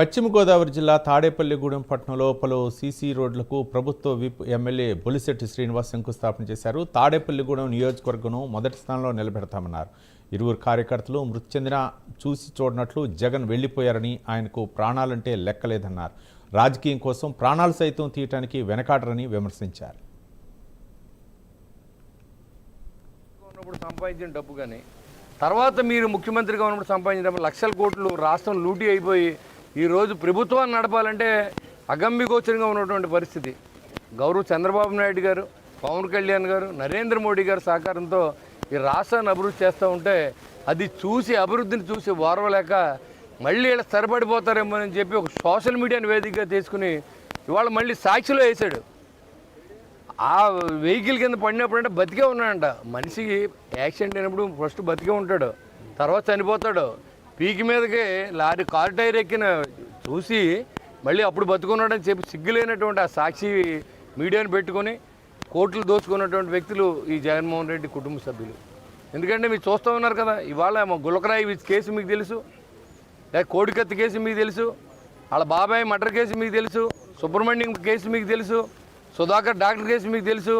పశ్చిమ గోదావరి జిల్లా తాడేపల్లిగూడెం పట్టణంలో పలు సీసీ రోడ్లకు ప్రభుత్వ విప్ ఎమ్మెల్యే బొలిశెట్టి శ్రీనివాస్ శంకుస్థాపన చేశారు. తాడేపల్లిగూడెం నియోజకవర్గం మొదటి స్థానంలో నిలబెడతామన్నారు. ఇరువురు కార్యకర్తలు మృతి చెందిన చూసి చూడనట్లు జగన్ వెళ్ళిపోయారని ఆయనకు ప్రాణాలంటే లెక్కలేదన్నారు. రాజకీయం కోసం ప్రాణాలు సైతం తీయటానికి వెనకాడరని విమర్శించారు. సంపాదించిన డబ్బు కానీ తర్వాత మీరు ముఖ్యమంత్రిగా ఉన్నప్పుడు సంపాదించిన డబ్బు లక్షల కోట్లు రాష్ట్రం లూటీ అయిపోయి ఈరోజు ప్రభుత్వాన్ని నడపాలంటే అగమ్యగోచరంగా ఉన్నటువంటి పరిస్థితి. గౌరవ్ చంద్రబాబు నాయుడు గారు పవన్ కళ్యాణ్ గారు నరేంద్ర మోడీ గారి సహకారంతో ఈ రాష్ట్రాన్ని అభివృద్ధి చేస్తూ ఉంటే అది చూసి అభివృద్ధిని చూసి ఓర్వలేక మళ్ళీ ఇలా స్థిరపడిపోతారేమో అని చెప్పి ఒక సోషల్ మీడియాని వేదికగా తీసుకుని ఇవాళ మళ్ళీ సాక్షిలో వేశాడు. ఆ వెహికల్ కింద పడినప్పుడు అంటే బతికే ఉన్నాడంట. మనిషికి యాక్సిడెంట్ అయినప్పుడు ఫస్ట్ బతికే ఉంటాడు. తర్వాత చనిపోతాడు. పీకి మీదకి లారీ కారు టైర్ ఎక్కిన చూసి మళ్ళీ అప్పుడు బతుకున్నాడని చెప్పి సిగ్గులేనటువంటి ఆ సాక్షి మీడియాను పెట్టుకొని కోట్లు దోచుకున్నటువంటి వ్యక్తులు ఈ జగన్మోహన్ రెడ్డి కుటుంబ సభ్యులు. ఎందుకంటే మీరు చూస్తూ ఉన్నారు కదా ఇవాళ గులకరాయి కేసు మీకు తెలుసు లేదా కోడికత్తి కేసు మీకు తెలుసు వాళ్ళ బాబాయ్ మర్డర్ కేసు మీకు తెలుసు సుబ్రహ్మణ్యం కేసు మీకు తెలుసు సుధాకర్ డాక్టర్ కేసు మీకు తెలుసు.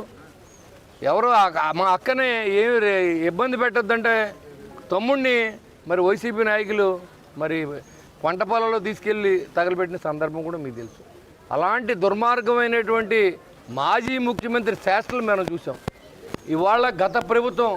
ఎవరో మా అక్కనే ఏమి రే- ఇబ్బంది పెట్టొద్దంటే తమ్ముడిని మరి వైసీపీ నాయకులు మరి పంట పొలంలో తీసుకెళ్ళి తగలబెట్టిన సందర్భం కూడా మీకు తెలుసు. అలాంటి దుర్మార్గమైనటువంటి మాజీ ముఖ్యమంత్రి శాసనలు మనం చూసాం. ఇవాళ గత ప్రభుత్వం